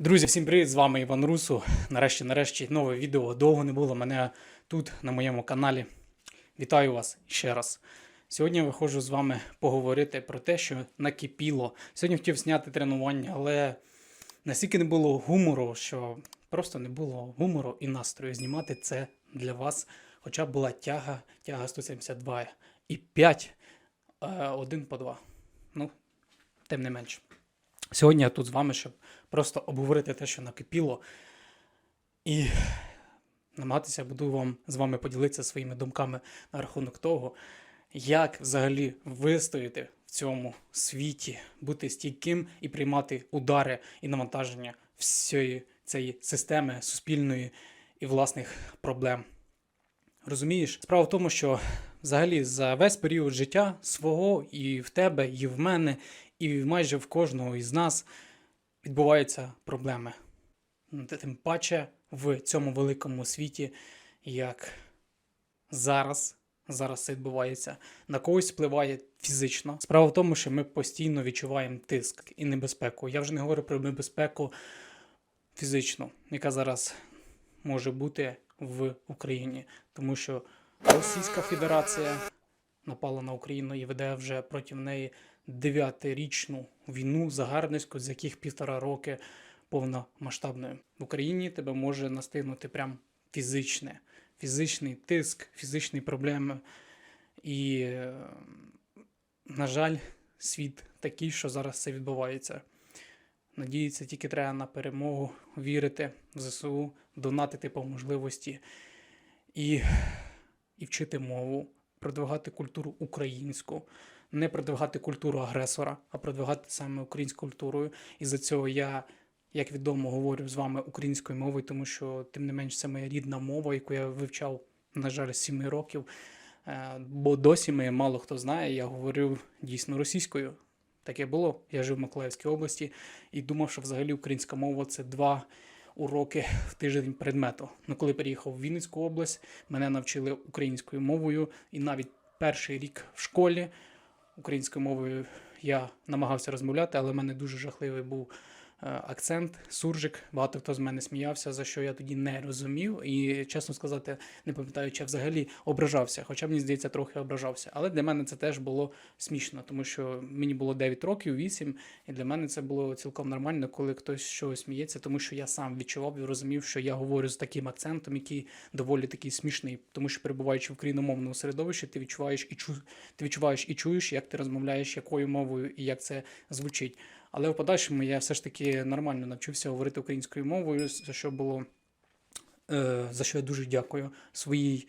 Друзі, всім привіт! З вами Іван Русу. Нарешті, нарешті, нове відео. Довго не було мене тут, на моєму каналі. Вітаю вас ще раз. Сьогодні я виходжу з вами поговорити про те, що накипіло. Сьогодні хотів зняти тренування, але настільки не було гумору, що просто не було гумору і настрою знімати це для вас. Хоча була тяга, тяга 172 і 5, е, один по два. Ну, тим не менше. Сьогодні я тут з вами, щоб просто обговорити те, що накипіло, і намагатися буду вам з вами поділитися своїми думками на рахунок того, як взагалі вистояти в цьому світі, бути стійким і приймати удари і навантаження всієї цієї системи суспільної і власних проблем. Розумієш? Справа в тому, що взагалі за весь період життя свого і в тебе, і в мене, і майже в кожного із нас відбуваються проблеми. Тим паче в цьому великому світі, як зараз, зараз це відбувається, на когось впливає фізично. Справа в тому, що ми постійно відчуваємо тиск і небезпеку. Я вже не говорю про небезпеку фізичну, яка зараз може бути в Україні, тому що Російська Федерація напала на Україну і веде вже проти неї дев'ятирічну війну загарбницьку, з яких півтора роки повномасштабною. В Україні тебе може настигнути прям фізичне, фізичний тиск, фізичні проблеми. І, на жаль, світ такий, що зараз це відбувається. Надіятися тільки треба на перемогу, вірити в ЗСУ, донатити по можливості і, і вчити мову, продвигати культуру українську, не продвигати культуру агресора, а продвигати саме українську культурою. І за цього я, як відомо, говорю з вами українською мовою, тому що, тим не менш, це моя рідна мова, яку я вивчав, на жаль, з 7 років. Е, Бо досі ми мало хто знає, я говорив дійсно російською. Таке було. Я жив в Миколаївській області і думав, що взагалі українська мова це два уроки в тиждень предмету. Ну, коли переїхав в Вінницьку область, мене навчили українською мовою, і навіть перший рік в школі українською мовою я намагався розмовляти, але в мене дуже жахливий був акцент, суржик. Багато хто з мене сміявся, за що я тоді не розумів. І чесно сказати, не пам'ятаю, чи я взагалі ображався. Хоча мені здається, трохи ображався. Але для мене це теж було смішно, тому що мені було 9 років, 8, і для мене це було цілком нормально, коли хтось щось сміється, тому що я сам відчував і розумів, що я говорю з таким акцентом, який доволі такий смішний, тому що перебуваючи в україномовному середовищі, ти відчуваєш і чу... ти відчуваєш і чуєш, як ти розмовляєш, якою мовою і як це звучить. Але в подальшому я все ж таки нормально навчився говорити українською мовою, за що було е, за що я дуже дякую своїй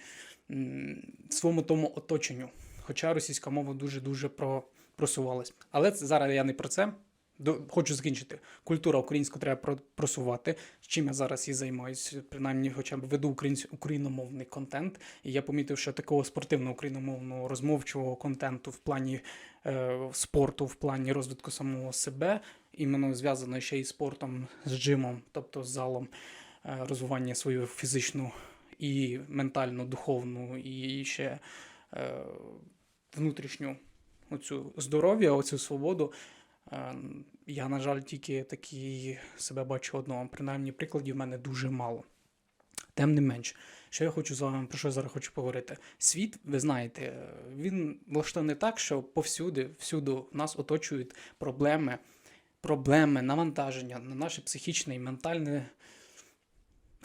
своєму тому оточенню. Хоча російська мова дуже дуже про, просувалась. Але це, зараз я не про це. До, хочу закінчити. Культура українську треба про- просувати, чим я зараз і займаюся, принаймні, хоча б веду україномовний контент. І я помітив, що такого спортивного україномовного розмовчого контенту в плані е, спорту, в плані розвитку самого себе, іменно зв'язано ще з спортом, з джимом, тобто з залом, е, розвивання свою фізичну і ментальну, духовну, і ще е, внутрішню оцю здоров'я, оцю свободу. Е, Я, на жаль, тільки такі себе бачу одного. Принаймні, прикладів в мене дуже мало. Тим не менш, що я хочу з вами про що зараз хочу поговорити. Світ, ви знаєте, він влаштований так, що повсюди, всюди нас оточують проблеми, проблеми, навантаження на наше психічне і ментальне.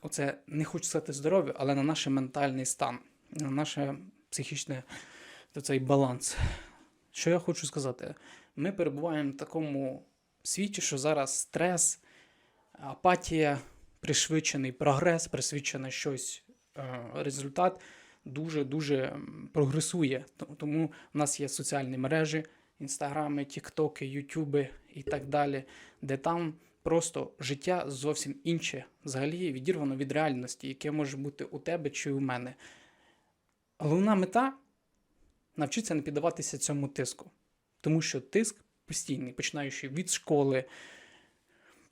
Оце не хочу сказати здоров'я, але на наш ментальний стан, на наше психічне цей баланс. Що я хочу сказати? Ми перебуваємо в такому світі, що зараз стрес, апатія, пришвидшений прогрес, пришвидшений щось, е, результат дуже-дуже прогресує. Тому в нас є соціальні мережі, інстаграми, тіктоки, ютюби і так далі, де там просто життя зовсім інше, взагалі відірвано від реальності, яке може бути у тебе чи у мене. Головна мета навчитися не піддаватися цьому тиску. Тому що тиск постійний, починаючи від школи,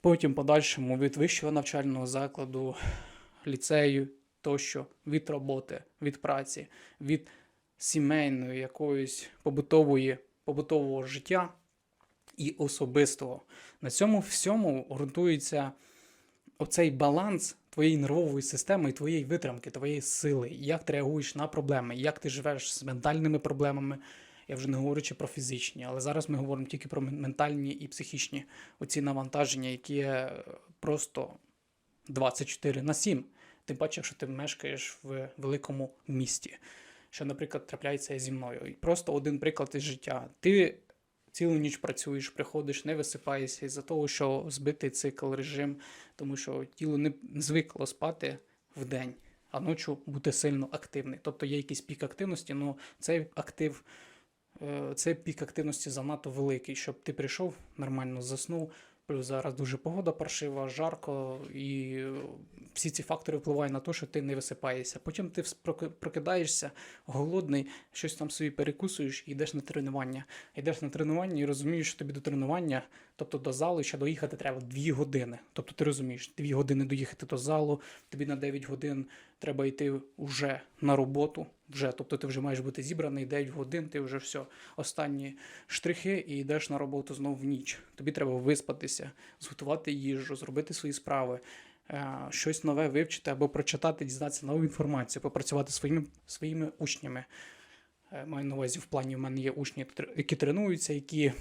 потім подальшому від вищого навчального закладу, ліцею тощо, від роботи, від праці, від сімейної якоїсь побутової, побутового життя і особистого. На цьому всьому ґрунтується оцей баланс твоєї нервової системи і твоєї витримки, твоєї сили, як ти реагуєш на проблеми, як ти живеш з ментальними проблемами. Я вже не говорячи про фізичні, але зараз ми говоримо тільки про ментальні і психічні оці навантаження, які є просто 24 на 7. Тим паче, якщо ти мешкаєш в великому місті, що, наприклад, трапляється зі мною. І просто один приклад із життя. Ти цілу ніч працюєш, приходиш, не висипаєшся із-за того, що збитий цикл, режим, тому що тіло не звикло спати в день, а ночі бути сильно активний. Тобто є якийсь пік активності, але цей актив. Е, Цей пік активності занадто великий, щоб ти прийшов, нормально заснув. Плюс зараз дуже погода паршива, жарко, і всі ці фактори впливають на те, що ти не висипаєшся. Потім ти прокидаєшся голодний, щось там собі перекусуєш і йдеш на тренування. Йдеш на тренування і розумієш, що тобі до тренування, тобто до залу, ще доїхати треба 2 години. Тобто ти розумієш, 2 години доїхати до залу, тобі на 9 годин треба йти вже на роботу. Вже, тобто ти вже маєш бути зібраний 9 годин, ти вже все, останні штрихи і йдеш на роботу знову в ніч. Тобі треба виспатися, зготувати їжу, зробити свої справи, е, щось нове вивчити або прочитати, дізнатися нову інформацію, попрацювати своїми, своїми учнями. Е, Маю на увазі в плані, в мене є учні, які тренуються, які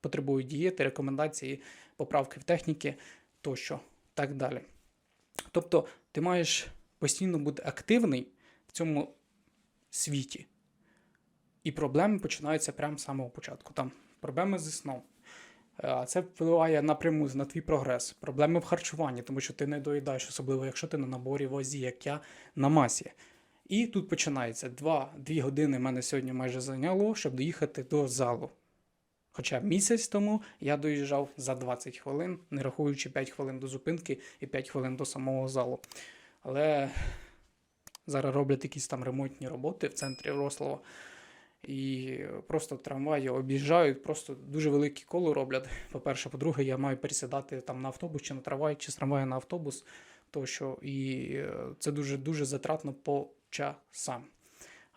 потребують дієти, рекомендації, поправки в техніки тощо, так далі. Тобто, ти маєш постійно бути активний в цьому світі. І проблеми починаються прямо з самого початку. Там проблеми зі сном. Е, це впливає напряму на твій прогрес. Проблеми в харчуванні, тому що ти не доїдаєш, особливо якщо ти на наборі вазі, як я на масі. І тут починається два, дві години мене сьогодні майже зайняло, щоб доїхати до залу. Хоча місяць тому я доїжджав за 20 хвилин, не рахуючи 5 хвилин до зупинки і 5 хвилин до самого залу. Але зараз роблять якісь там ремонтні роботи в центрі Рослава. І просто трамваї об'їжджають, просто дуже великі коло роблять. По-перше, по-друге, я маю пересідати там на автобус чи на трамвай, чи з трамвая на автобус, тощо. І е, це дуже дуже затратно по часам.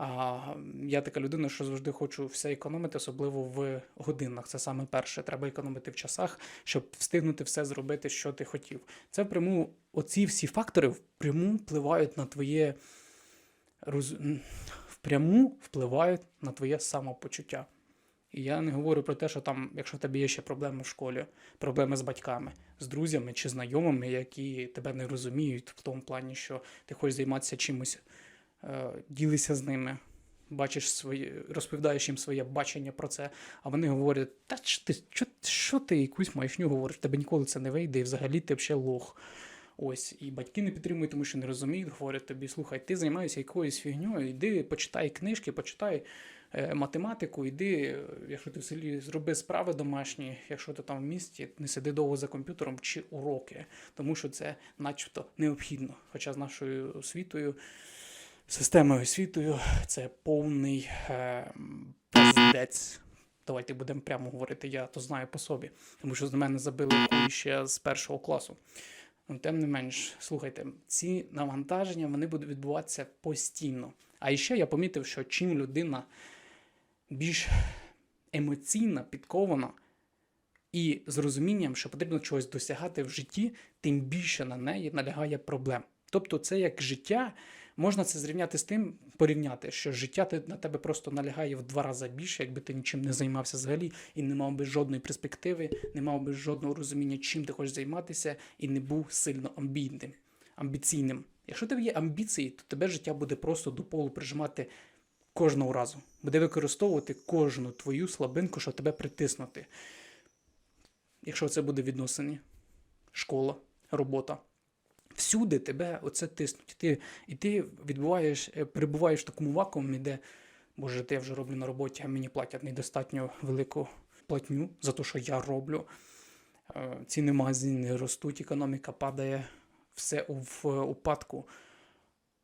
А я така людина, що завжди хочу все економити, особливо в годинах. Це саме перше. Треба економити в часах, щоб встигнути все зробити, що ти хотів. Це впряму, оці всі фактори впряму впливають на твоє роз... впряму впливають на твоє самопочуття. І я не говорю про те, що там, якщо в тебе є ще проблеми в школі, проблеми з батьками, з друзями чи знайомими, які тебе не розуміють в тому плані, що ти хочеш займатися чимось, е, ділися з ними, бачиш своє, розповідаєш їм своє бачення про це, а вони говорять: та ч ти, що, що ти якусь маячню говориш, тебе ніколи це не вийде, і взагалі ти взагалі лох. Ось, і батьки не підтримують, тому що не розуміють, говорять тобі, слухай, ти займаєшся якоюсь фігньою, йди почитай книжки, почитай е, математику, йди, якщо ти в селі зроби справи домашні, якщо ти там в місті, не сиди довго за комп'ютером чи уроки, тому що це начебто необхідно. Хоча з нашою освітою, системою освітою, це повний е, пиздець. Давайте будемо прямо говорити, я то знаю по собі, тому що з мене забили ще з першого класу. Ну, Тим не менш, слухайте, ці навантаження вони будуть відбуватися постійно. А ще я помітив, що чим людина більш емоційна, підкована і з розумінням, що потрібно чогось досягати в житті, тим більше на неї налягає проблем. Тобто, це як життя, можна це зрівняти з тим, порівняти, що життя на тебе просто налягає в два рази більше, якби ти нічим не займався взагалі і не мав би жодної перспективи, не мав би жодного розуміння, чим ти хочеш займатися, і не був сильно амбітним, амбіційним. Якщо тебе є амбіції, то тебе життя буде просто до полу прижимати кожного разу. Буде використовувати кожну твою слабинку, щоб тебе притиснути. Якщо це буде відносини, школа, робота. Всюди тебе оце тиснуть. Ти, і ти відбуваєш, е, перебуваєш в такому вакуумі, де, боже, ти я вже роблю на роботі, а мені платять недостатньо велику платню за те, що я роблю. Е, Ціни в магазині ростуть, економіка падає, все в упадку.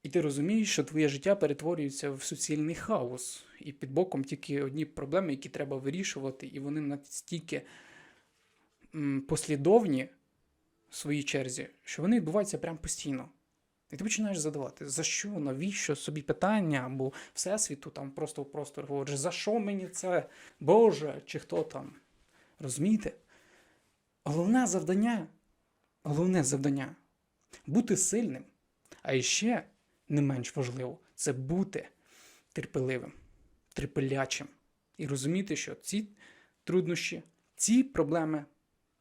І ти розумієш, що твоє життя перетворюється в суцільний хаос. І під боком тільки одні проблеми, які треба вирішувати, і вони настільки послідовні своїй черзі, що вони відбуваються прямо постійно. І ти починаєш задавати, за що, навіщо собі питання, або Всесвіту там просто в простор говориш, за що мені це, Боже, чи хто там. Розумієте? Головне завдання головне завдання бути сильним. А ще не менш важливо це бути терпеливим, терпелячим і розуміти, що ці труднощі, ці проблеми,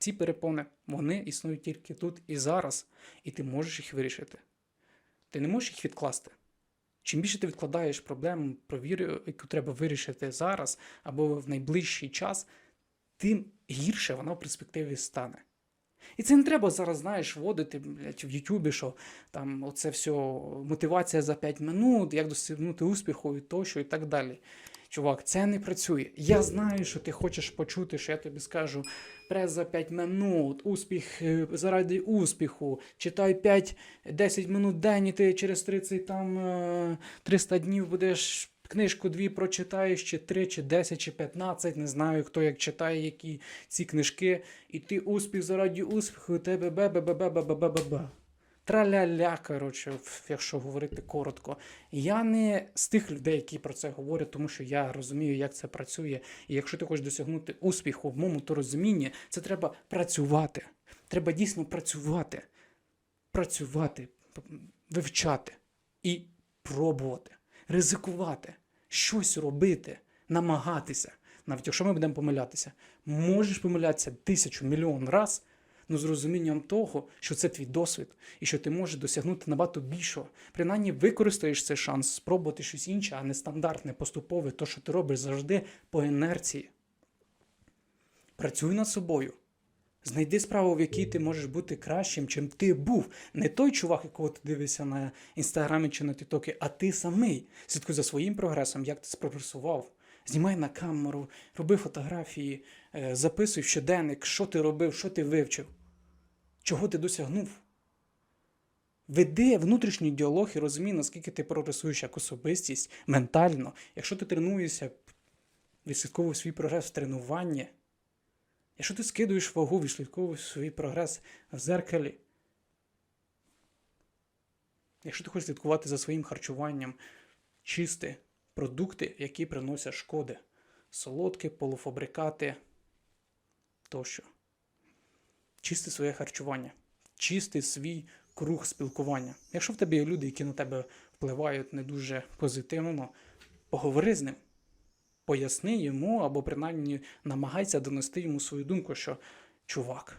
ці перепони, вони існують тільки тут і зараз, і ти можеш їх вирішити. Ти не можеш їх відкласти. Чим більше ти відкладаєш проблему, провір, яку треба вирішити зараз або в найближчий час, тим гірше вона в перспективі стане. І це не треба зараз, знаєш, вводити блядь, в Ютубі, що там оце все мотивація за 5 минут, як досягнути успіху і тощо, і так далі. Чувак, це не працює. Я знаю, що ти хочеш почути, що я тобі скажу прес за 5 минут, успіх е, заради успіху, читай 5-10 минут день, і ти через 30 там е, 300 днів будеш книжку дві прочитаєш, чи 3, чи 10, чи 15, не знаю, хто як читає, які ці книжки, і ти успіх заради успіху, тебе бе-бе-бе-бе-бе-бе-бе-бе. Траля-ля, коротше, якщо говорити коротко. Я не з тих людей, які про це говорять, тому що я розумію, як це працює. І якщо ти хочеш досягнути успіху в моєму то розумінні, це треба працювати. Треба дійсно працювати. Працювати, вивчати і пробувати, ризикувати, щось робити, намагатися. Навіть якщо ми будемо помилятися, можеш помилятися тисячу мільйон раз, ну з розумінням того, що це твій досвід, і що ти можеш досягнути набагато більшого. Принаймні використаєш цей шанс спробувати щось інше, а не стандартне, поступове, то, що ти робиш завжди по інерції. Працюй над собою. Знайди справу, в якій ти можеш бути кращим, чим ти був. Не той чувак, якого ти дивишся на інстаграмі чи на тіктокі, а ти самий. Слідкуй за своїм прогресом, як ти спрогресував. Знімай на камеру, роби фотографії, е, записуй в щоденник, що ти робив, що ти вивчив, чого ти досягнув. Веди внутрішній діалог і розумій, наскільки ти прогресуєш як особистість ментально. Якщо ти тренуєшся, відслідковуй свій прогрес в тренуванні. Якщо ти скидуєш вагу, відслідковуєш свій прогрес в зеркалі. Якщо ти хочеш слідкувати за своїм харчуванням, чисти продукти, які приносять шкоди, солодкі, полуфабрикати тощо. Чисти своє харчування, чисти свій круг спілкування. Якщо в тебе є люди, які на тебе впливають не дуже позитивно, поговори з ним поясни йому, або принаймні намагайся донести йому свою думку, що чувак,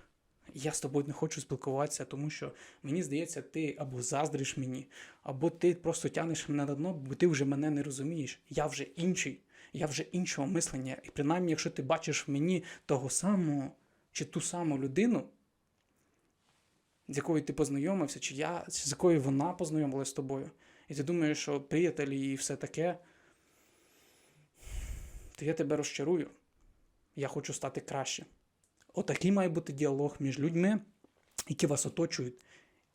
я з тобою не хочу спілкуватися, тому що мені здається, ти або заздриш мені, або ти просто тянеш мене на дно, бо ти вже мене не розумієш. Я вже інший, я вже іншого мислення. І принаймні, якщо ти бачиш в мені того самого чи ту саму людину, з якою ти познайомився, чи я, чи з якою вона познайомилася з тобою, і ти думаєш, що приятелі і все таке то я тебе розчарую. Я хочу стати краще. Отакий має бути діалог між людьми, які вас оточують,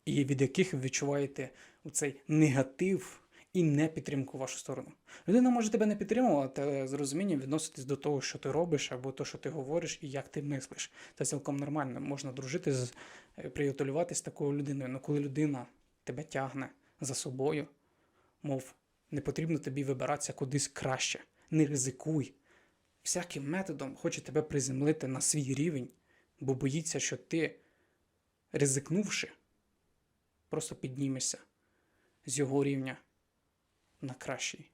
і від яких ви відчуваєте цей негатив і непідтримку в вашу сторону. Людина може тебе не підтримувати, але з розумінням відноситись до того, що ти робиш, або того, що ти говориш, і як ти мислиш. Це цілком нормально. Можна дружити, з, е, з такою людиною. Але коли людина тебе тягне за собою, мов не потрібно тобі вибиратися кудись краще. Не ризикуй. Всяким методом хоче тебе приземлити на свій рівень, бо боїться, що ти, ризикнувши, просто піднімешся з його рівня на кращий.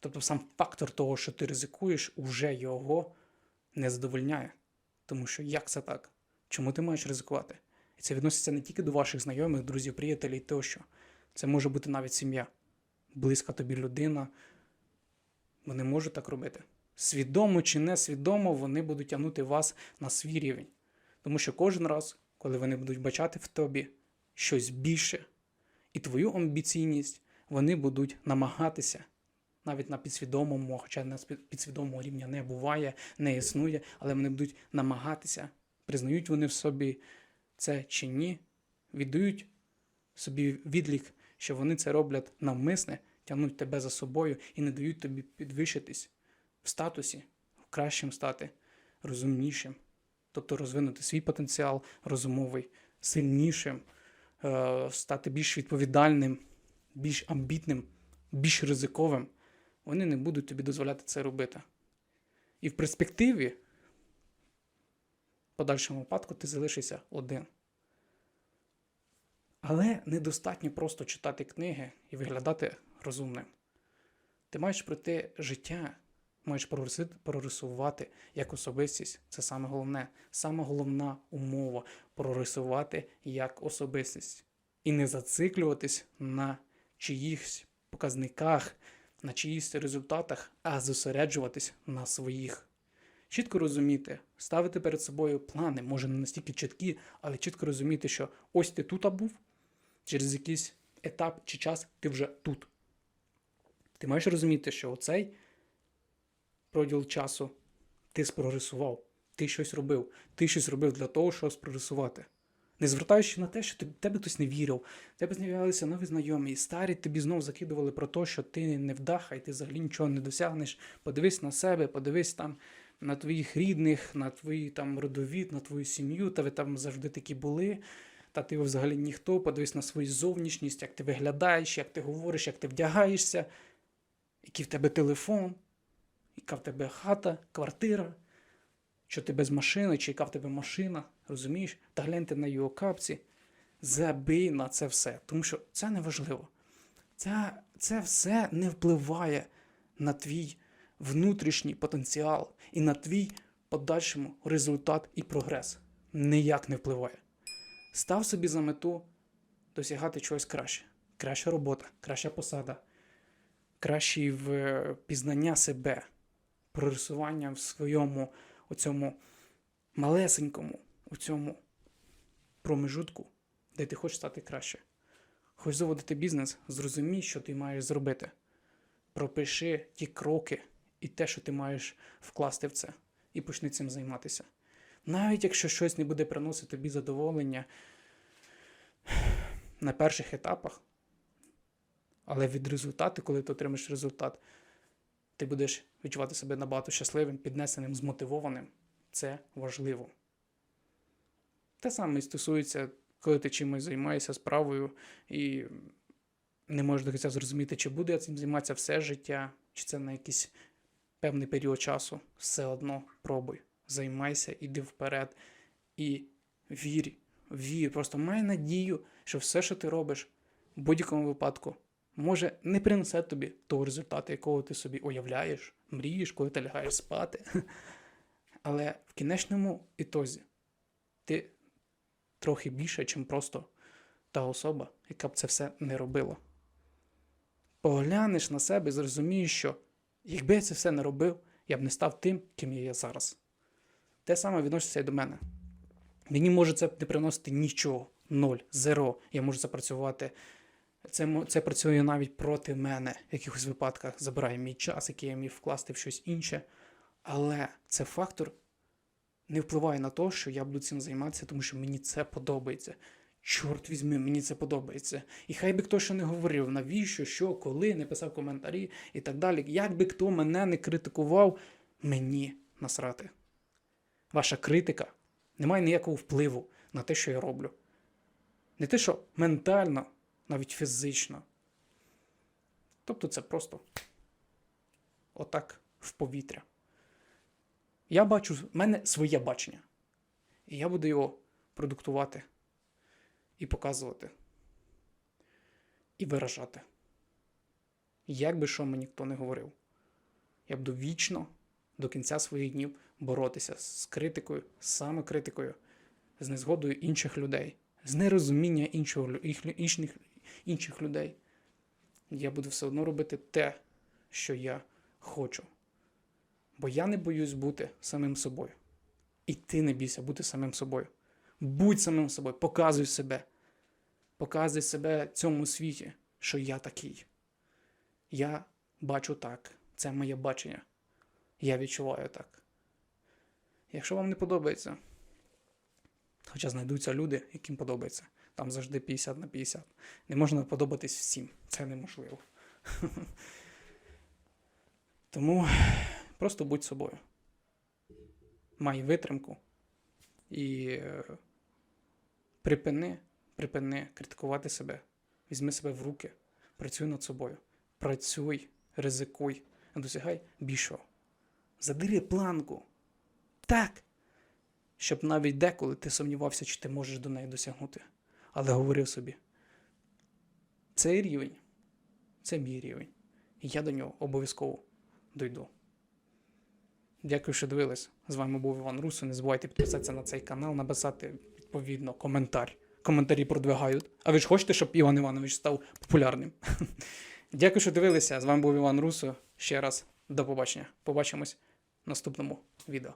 Тобто сам фактор того, що ти ризикуєш, уже його не задовольняє. Тому що як це так? Чому ти маєш ризикувати? І це відноситься не тільки до ваших знайомих, друзів, приятелів тощо. Це може бути навіть сім'я, близька тобі людина. Вони можуть так робити. Свідомо чи несвідомо, вони будуть тягнути вас на свій рівень. Тому що кожен раз, коли вони будуть бачати в тобі щось більше і твою амбіційність, вони будуть намагатися навіть на підсвідомому, хоча на підсвідомого рівня не буває, не існує, але вони будуть намагатися, признають вони в собі це чи ні, віддають собі відлік, що вони це роблять навмисне, тягнуть тебе за собою і не дають тобі підвищитись в статусі, кращим стати, розумнішим, тобто розвинути свій потенціал розумовий, сильнішим, е, стати більш відповідальним, більш амбітним, більш ризиковим. Вони не будуть тобі дозволяти це робити. І в перспективі, в подальшому випадку, ти залишишся один. Але недостатньо просто читати книги і виглядати розумним. Ти маєш пройти життя, маєш прорисувати як особистість. Це саме головне, саме головна умова прорисувати як особистість. І не зациклюватись на чиїхсь показниках, на чиїхсь результатах, а зосереджуватись на своїх. Чітко розуміти, ставити перед собою плани, може не настільки чіткі, але чітко розуміти, що ось ти тут був, через якийсь етап чи час ти вже тут. Ти маєш розуміти, що оцей проділ часу ти спрогресував, ти щось робив, ти щось робив для того, щоб спрогресувати. Не звертаючи на те, що ти- тебе хтось не вірив, в тебе з'являлися нові знайомі, і старі тобі знов закидували про те, що ти не вдаха, і ти взагалі нічого не досягнеш. Подивись на себе, подивись там на твоїх рідних, на твої там родовід, на твою сім'ю, та ви там завжди такі були. Та ти взагалі ніхто, подивись на свою зовнішність, як ти виглядаєш, як ти говориш, як ти вдягаєшся, який в тебе телефон, яка в тебе хата, квартира, що ти без машини, чи яка в тебе машина, розумієш? Та гляньте на його капці. Забий на це все, тому що це не важливо. Це, це все не впливає на твій внутрішній потенціал і на твій подальшому результат і прогрес. Ніяк не впливає. Став собі за мету досягати чогось краще. Краща робота, краща посада, краще в е, пізнання себе, прорисування в своєму оцьому малесенькому, у цьому промежутку, де ти хочеш стати краще. Хочеш заводити бізнес, зрозумій, що ти маєш зробити. Пропиши ті кроки і те, що ти маєш вкласти в це, і почни цим займатися. Навіть якщо щось не буде приносити тобі задоволення на перших етапах, але від результату, коли ти отримаєш результат, ти будеш відчувати себе набагато щасливим, піднесеним, змотивованим. Це важливо. Те саме і стосується, коли ти чимось займаєшся справою і не можеш до кінця зрозуміти, чи буду я цим займатися все життя, чи це на якийсь певний період часу. Все одно пробуй, займайся, іди вперед і вір, вір. Просто май надію, що все, що ти робиш, в будь-якому випадку, може не принесе тобі того результату, якого ти собі уявляєш, мрієш, коли ти лягаєш спати. Але в кінечному ітозі ти трохи більше, ніж просто та особа, яка б це все не робила. Поглянеш на себе і зрозумієш, що якби я це все не робив, я б не став тим, ким я є зараз. Те саме відноситься і до мене. Мені може це не приносити нічого, ноль, зеро. Я можу запрацювати. Це, це працює навіть проти мене в якихось випадках, забирає мій час, який я міг вкласти в щось інше. Але це фактор не впливає на те, що я буду цим займатися, тому що мені це подобається. Чорт візьми, мені це подобається. І хай би хто що не говорив, навіщо, що, коли, не писав коментарі і так далі. Як би хто мене не критикував, мені насрати. Ваша критика не має ніякого впливу на те, що я роблю. Не те, що ментально, навіть фізично. Тобто це просто отак в повітря. Я бачу, в мене своє бачення. І я буду його продуктувати і показувати, і виражати. Як би що мені хто не говорив, я буду вічно до кінця своїх днів боротися з критикою, з самокритикою, з незгодою інших людей, з нерозуміння інших, інших людей. Я буду все одно робити те, що я хочу. Бо я не боюсь бути самим собою. І ти не бійся бути самим собою. Будь самим собою, показуй себе. Показуй себе цьому світі, що я такий. Я бачу так. Це моє бачення. Я відчуваю так. Якщо вам не подобається, хоча знайдуться люди, яким подобається. Там завжди 50 на 50. Не можна подобатись всім. Це неможливо. Тому просто будь собою. Май витримку і е, припини, припини критикувати себе. Візьми себе в руки, працюй над собою. Працюй, ризикуй, досягай більшого. Задири планку. Так. Щоб навіть деколи ти сумнівався, чи ти можеш до неї досягнути. Але говорив собі: цей рівень це мій рівень. І я до нього обов'язково дойду. Дякую, що дивились. З вами був Іван Русо. Не забувайте підписатися на цей канал, написати відповідно коментар. Коментарі продвигають. А ви ж хочете, щоб Іван Іванович став популярним? Дякую, що дивилися. З вами був Іван Русо. Ще раз до побачення. Побачимось в наступному відео.